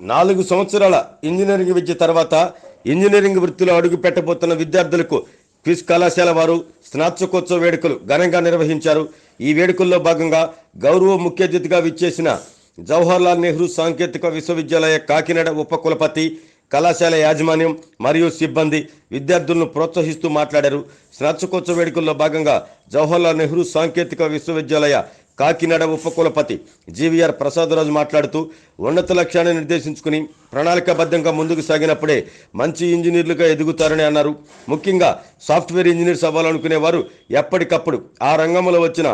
నాలుగు సంవత్సరాల ఇంజనీరింగ్ విద్య తర్వాత ఇంజనీరింగ్ వృత్తిలో అడుగు పెట్టబోతున్న విద్యార్థులకు క్విజ్ కళాశాల వారు స్నాతకోత్సవ వేడుకలు ఘనంగా నిర్వహించారు. ఈ వేడుకల్లో భాగంగా గౌరవ ముఖ్య అతిథిగా విచ్చేసిన జవహర్లాల్ నెహ్రూ సాంకేతిక విశ్వవిద్యాలయ కాకినాడ ఉపకులపతి కళాశాల యాజమాన్యం మరియు సిబ్బంది విద్యార్థులను ప్రోత్సహిస్తూ మాట్లాడారు. స్నాతకోత్సవ వేడుకల్లో భాగంగా జవహర్లాల్ నెహ్రూ సాంకేతిక విశ్వవిద్యాలయ కాకినాడ ఉపకులపతి జీవీఆర్ ప్రసాదరాజు మాట్లాడుతూ ఉన్నత లక్ష్యాన్ని నిర్దేశించుకుని ప్రణాళికాబద్ధంగా ముందుకు సాగినప్పుడే మంచి ఇంజనీర్లుగా ఎదుగుతారని అన్నారు. ముఖ్యంగా సాఫ్ట్వేర్ ఇంజనీర్స్ అవ్వాలనుకునే వారు ఎప్పటికప్పుడు ఆ రంగంలో వచ్చిన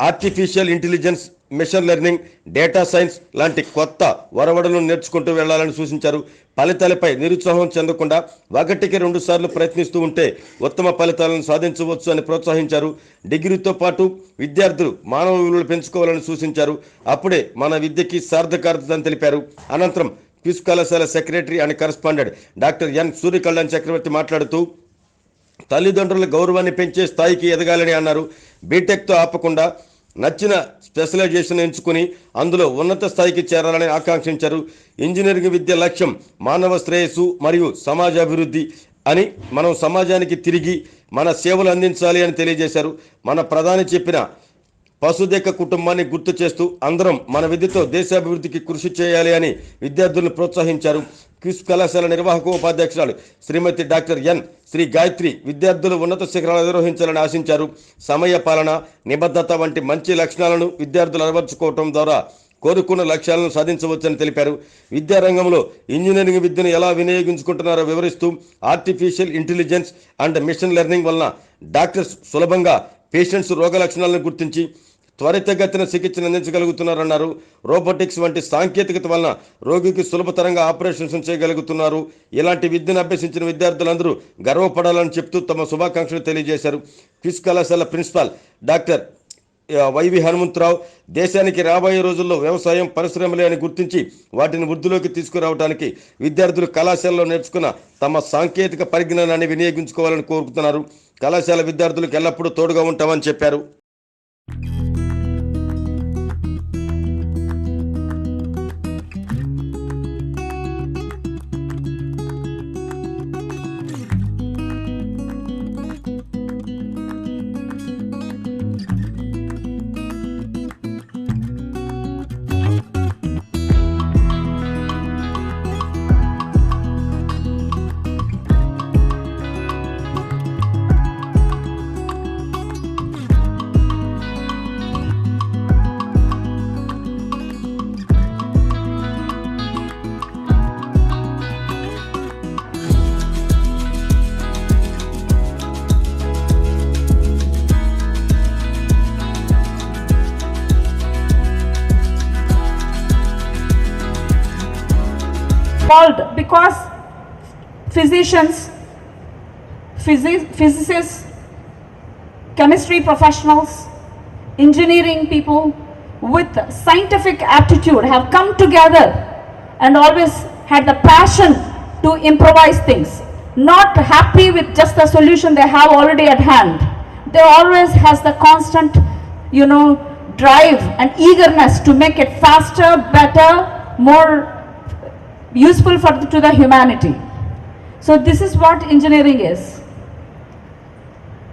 artificial intelligence machine learning data science లాంటి కొత్త వరవడలను నేర్చుకుంటూ వెళ్ళాలని సూచించారు. ఫలితాలపై నిరుత్సాహం చెందకుండా ఒకటికి రెండు సార్లు ప్రయత్నిస్తూ ఉంటే ఉత్తమ ఫలితాలను సాధించవచ్చు అని ప్రోత్సహించారు. డిగ్రీతో పాటు విద్యార్థులు మానవ విలువలు పెంచుకోవాలని సూచించారు. అప్పుడే మన విద్యకి సార్థకార్థత అని తెలిపారు. అనంతరం క్విజ్ కళాశాల secretary and correspondent doctor N. Suryakalyan Chakravarthi మాట్లాడుతూ తల్లిదండ్రుల గౌరవాన్ని పెంచే స్థాయికి ఎదగాలని అన్నారు. బీటెక్తో ఆపకుండా నచ్చిన స్పెషలైజేషన్ ఎంచుకుని అందులో ఉన్నత స్థాయికి చేరాలని ఆకాంక్షించారు. ఇంజనీరింగ్ విద్య లక్ష్యం మానవ శ్రేయస్సు మరియు సమాజ అభివృద్ధి అని మనం సమాజానికి తిరిగి మన సేవలు అందించాలి అని తెలియజేశారు. మన ప్రధాని చెప్పిన పశుదేక కుటుంబాన్ని గుర్తు చేస్తూ అందరం మన విద్యతో దేశాభివృద్ధికి కృషి చేయాలి అని విద్యార్థులను ప్రోత్సహించారు. క్విస్ కళాశాల నిర్వాహక ఉపాధ్యక్షురాలు శ్రీమతి డాక్టర్ ఎన్. శ్రీ గాయత్రి విద్యార్థులు ఉన్నత శిఖరాలు నిర్వహించాలని ఆశించారు. సమయ పాలన నిబద్ధత వంటి మంచి లక్షణాలను విద్యార్థులు అలవర్చుకోవటం ద్వారా కోరుకున్న లక్ష్యాలను సాధించవచ్చని తెలిపారు. విద్యారంగంలో ఇంజనీరింగ్ విద్యను ఎలా వినియోగించుకుంటున్నారో వివరిస్తూ artificial intelligence and machine learning వలన డాక్టర్స్ సులభంగా పేషెంట్స్ రోగ లక్షణాలను గుర్తించి త్వరితగతిన చికిత్సను అందించగలుగుతున్నారన్నారు. రోబోటిక్స్ వంటి సాంకేతికత వలన రోగికి సులభతరంగా ఆపరేషన్స్ చేయగలుగుతున్నారు. ఇలాంటి విద్యను అభ్యసించిన విద్యార్థులందరూ గర్వపడాలని చెప్తూ తమ శుభాకాంక్షలు తెలియజేశారు. క్విజ్ కళాశాల ప్రిన్సిపాల్ డాక్టర్ వైవి హనుమంతరావు దేశానికి రాబోయే రోజుల్లో వ్యవసాయం పరిశ్రమలే అని గుర్తించి వాటిని వృద్ధిలోకి తీసుకురావడానికి విద్యార్థులు కళాశాలలో నేర్చుకున్న తమ సాంకేతిక పరిజ్ఞానాన్ని వినియోగించుకోవాలని కోరుతున్నారు కళాశాల విద్యార్థులకు ఎల్లప్పుడూ తోడుగా ఉంటామని చెప్పారు. Because physicians, physi- physicists, chemistry professionals, engineering people with scientific aptitude have come together and always had the passion to improvise things, not happy with just the solution they have already at hand. They always has the constant, you know, drive and eagerness to make it faster, better, more useful for to the humanity. So this is what engineering is.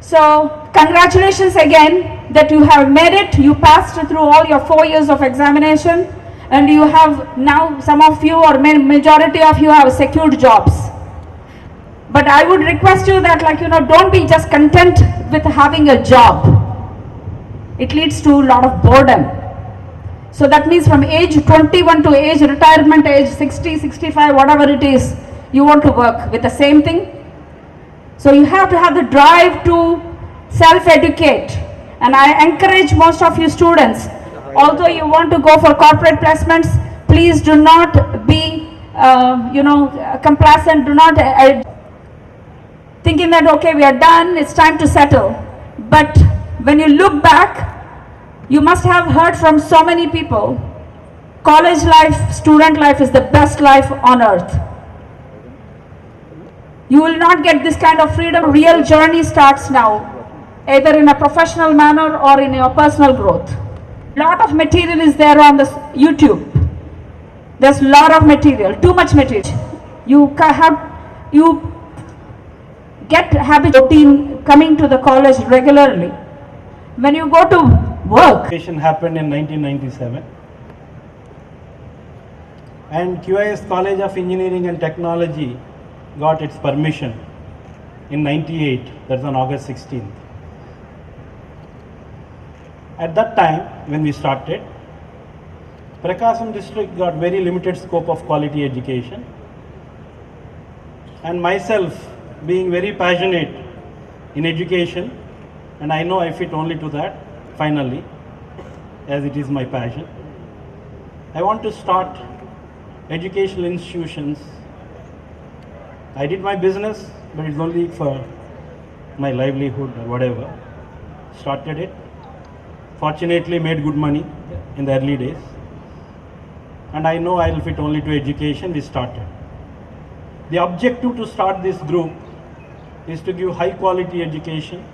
So congratulations again that you have made it. You passed through all your four years of examination and you have now some of you or ma- majority of you have secured jobs. But I would request you that like you know don't be just content with having a job. It leads to a lot of boredom. So that means from age 21 to age retirement age 60, 65, whatever it is, you want to work with the same thing. So you have to have the drive to self-educate. And I encourage most of you students, although you want to go for corporate placements, please do not be, uh, you know, complacent, do not uh, thinking that, okay, we are done, it's time to settle. But when you look back, you must have heard from so many people, college life, student life is the best life on earth. You will not get this kind of freedom. Real journey starts now, either in a professional manner or in your personal growth. Lot of material is there on this YouTube. there's lot of material, too much material. You have, you get habit routine coming to the college regularly. When you go to work, Education happened in 1997 and QIS College of Engineering and Technology got its permission in 98 that's on August 16th at that time when we started Prakasam district got very limited scope of quality education. And myself being very passionate in education and I know I fit only to that finally as it is my passion. I want to start educational institutions. I did my business but it's only for my livelihood or whatever. Started it. Fortunately made good money in the early days. And I know I'll fit only to education. We started. The objective to start this group is to give high quality education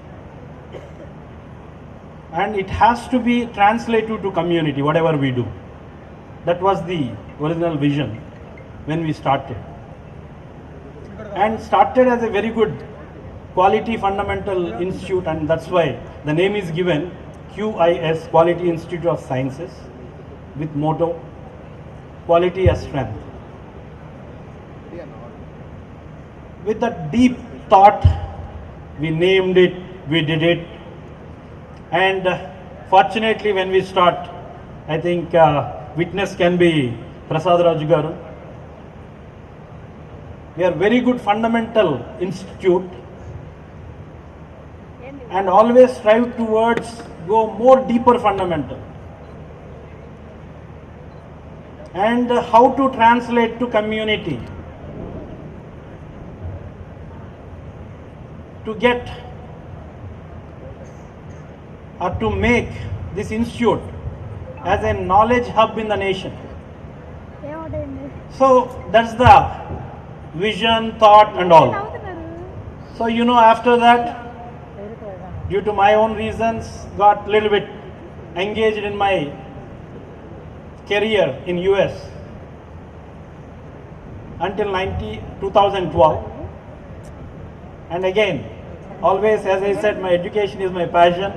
and it has to be translated to community whatever we do. That was the original vision when we started. And started as a very good quality fundamental institute and that's why the name is given QIS Quality Institute of Sciences with motto quality as strength. With that deep thought we named it we did it and fortunately when we start i think uh, witness can be prasad raju garu we are very good fundamental institute and always strive towards go more deeper fundamental and how to translate to community to get or to make this institute as a knowledge hub in the nation. So that's the vision, thought, and all. So you know, after that, due to my own reasons, got a little bit engaged in my career in US until 90, 2012. And again, always, as I said, my education is my passion.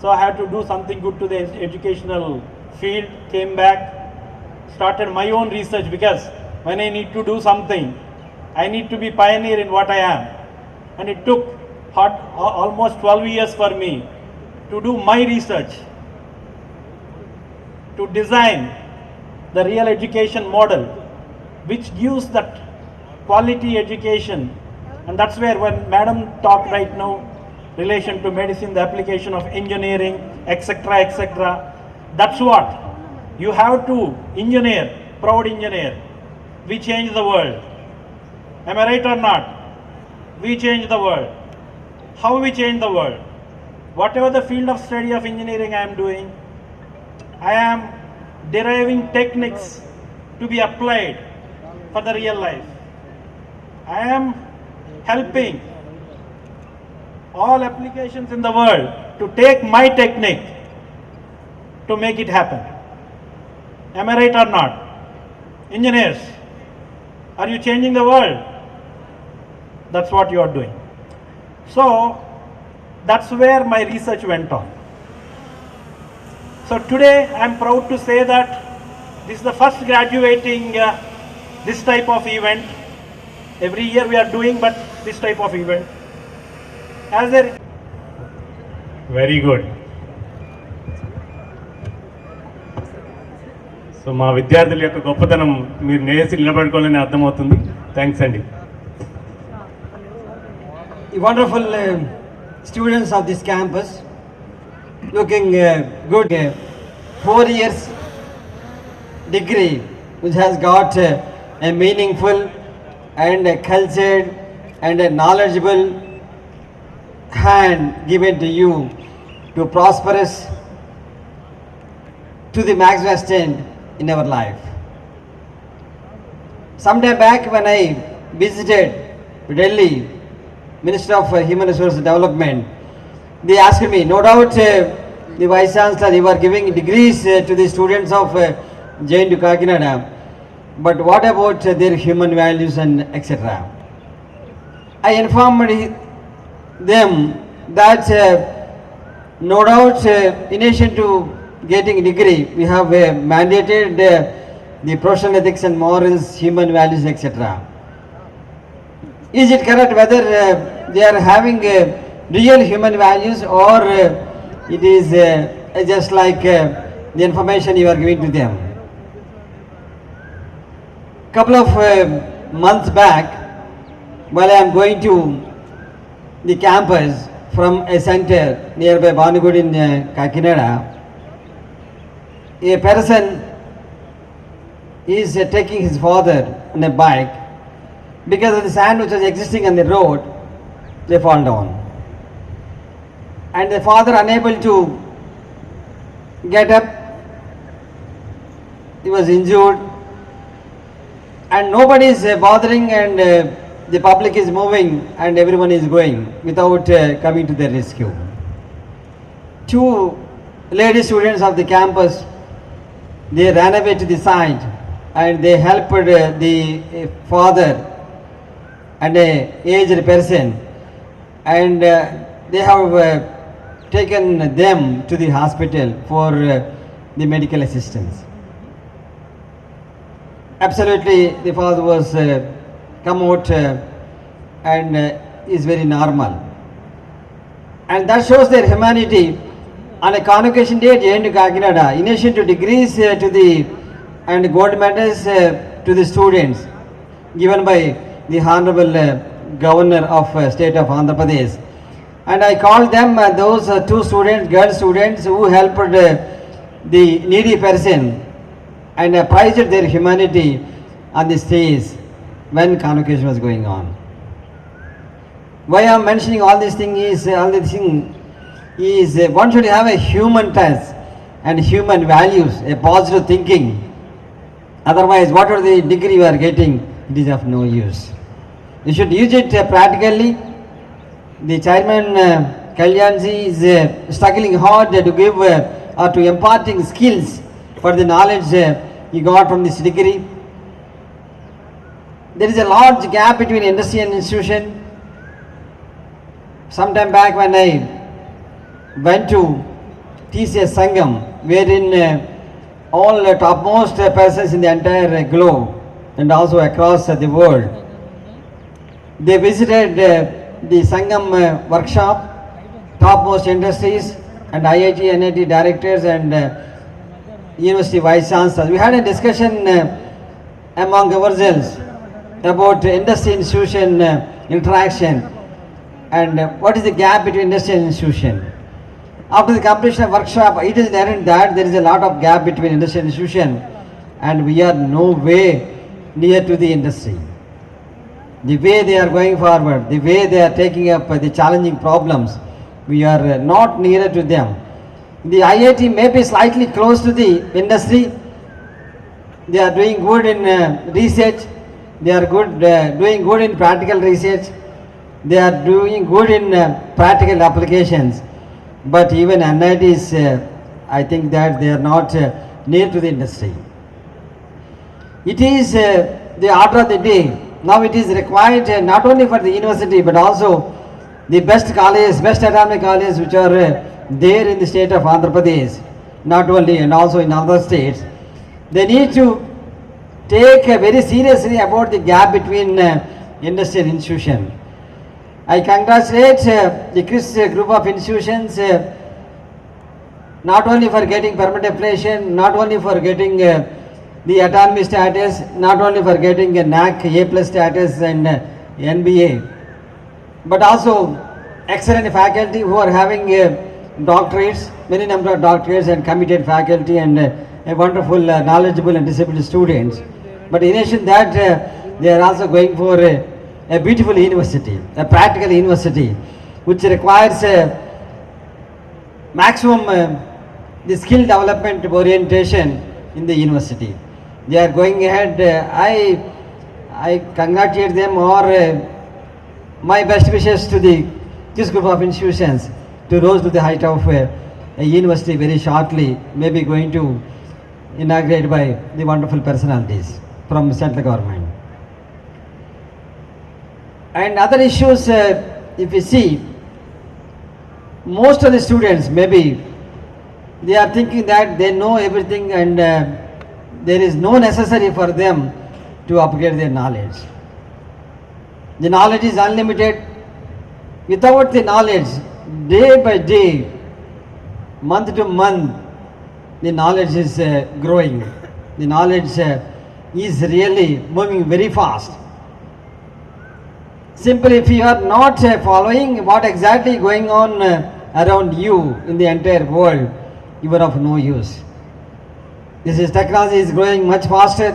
So I had to do something good to the educational field. Came back, started my own research because when I need to do something, I need to be pioneer in what I am. And it took al- almost 12 years for me to do my research, to design the real education model, which gives that quality education. And that's where when Madam talked right now, relation to medicine, the application of engineering, etc., etc. That's what you have to engineer, proud engineer. We change the world. Am I right or not? We change the world. How we change the world? Whatever the field of study of engineering I am doing, I am deriving techniques to be applied for the real life. I am helping all applications in the world to take my technique to make it happen. Am I right or not? Engineers, are you changing the world? That's what you are doing. So, that's where my research went on. So, today I am proud to say that this is the first graduating uh, this type of event. Every year we are doing, but this type of event. Very good so మా విద్యార్థుల యొక్క గొప్పతనం మీరు నేసి నిలబడుకోవాలని అర్థమవుతుంది. Thanks అండి. Wonderful students of this campus looking good four years degree which has got a meaningful and cultured and knowledgeable hand given to you to prosperous to the maximum extent in our life. Some time back when I visited Delhi, Minister of Human Resource Development, they asked me, no doubt uh, the Vice Chancellor, you are giving degrees uh, to the students of uh, JNU Kakinada. but what about uh, their human values and etc.? I informed them that uh, no doubt uh, in addition to getting degree, we have uh, mandated uh, the professional ethics and morals, human values, etc. Is it correct whether uh, they are having uh, real human values or uh, it is uh, just like uh, the information you are giving to them? Couple of uh, months back, while I am going to the campus from a center nearby Banugud in uh, Kakinada, a person is uh, taking his father on a bike because of the sand which was existing on the road, they fall down. And the father unable to get up, he was injured, and nobody is uh, bothering, and uh, the public is moving, and everyone is going without uh, coming to their rescue. Two lady students of the campus, they ran away to the side, and they helped uh, the uh, father and a aged person, and uh, they have uh, taken them to the hospital for uh, the medical assistance. Absolutely, the father was uh, come out uh, and uh, is very normal. And that shows their humanity. On a convocation day JNU Kakinada, in addition to degrees uh, to the and gold medals uh, to the students given by the Honorable uh, Governor of uh, State of Andhra Pradesh. And I called them those two students, girl students who helped the needy person and prized their humanity on the stage when convocation was going on. Why I am mentioning all these things is all these thing is one should have a human touch and human values, a positive thinking. Otherwise, whatever the degree you are getting, it is of no use. You should use it uh, practically. The chairman uh, Kalyanji is uh, struggling hard to give or to imparting skills for the knowledge he got from this degree. There is a large gap between industry and institution. Sometime back when I went to TCS Sangam, wherein uh, all topmost uh, persons in the entire globe and also across the world, they visited uh, the Sangam uh, workshop, topmost industries and IIT, NIT directors and uh, university vice chancellors. We had a discussion among ourselves about industry institution uh, interaction and uh, what is the gap between industry and institution. After the completion of workshop, it is evident that there is a lot of gap between industry and institution and we are no way near to the industry. The way they are going forward, the way they are taking up the challenging problems, we are uh, not nearer to them. The IIT may be slightly close to the industry. They are doing good in uh, research. They are good, uh, doing good in practical research. They are doing good in uh, practical applications. But even NITs, uh, I think that they are not uh, near to the industry. It is uh, the order of the day. Now it is required uh, not only for the university but also the best colleges, best academic colleges which are uh, there in the state of Andhra Pradesh, not only and also in other states. They need to take very seriously about the gap between uh, industry and institution. I congratulate uh, the CRIS uh, group of institutions not only for getting permanent affiliation, not only for getting the autonomy status, not only for getting a NAC A plus status and NBA, but also excellent faculty who are having doctorates, many number of doctorates and committed faculty and a wonderful, knowledgeable and disabled students. But in addition that, uh, they are also going for a, a beautiful university, a practical university, which requires uh, maximum uh, the skill development orientation in the university. They are going ahead. Uh, I I congratulate them or uh, my best wishes to the this group of institutions to rise to the height of uh, a university very shortly, maybe going to inaugurate by the wonderful personalities. From central government. And other issues, uh, if you see, most of the students maybe they are thinking that they know everything and uh, there is no necessary for them to upgrade their knowledge. The knowledge is unlimited. Without the knowledge, day by day, month to month, the knowledge is uh, growing. The knowledge uh, is really moving very fast. Simply, if you are not uh, following what exactly going on uh, around you in the entire world, you are of no use. This is technology is growing much faster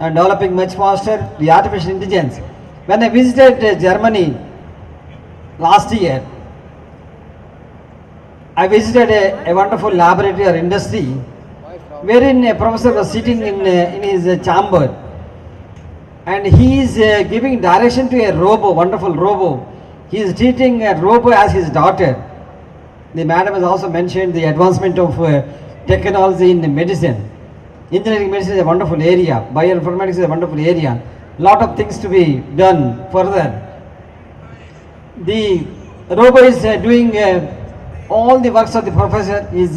and developing much faster. The artificial intelligence. When I visited uh, Germany last year, I visited a, a wonderful laboratory or industry wherein a professor was sitting in, uh, in his uh, chamber and he is uh, giving direction to a robo, wonderful robo. He is treating a robo as his daughter. The madam has also mentioned the advancement of technology in the medicine. Engineering medicine is a wonderful area. Bioinformatics is a wonderful area. Lot of things to be done further. The robo is doing all the works of the professor. Is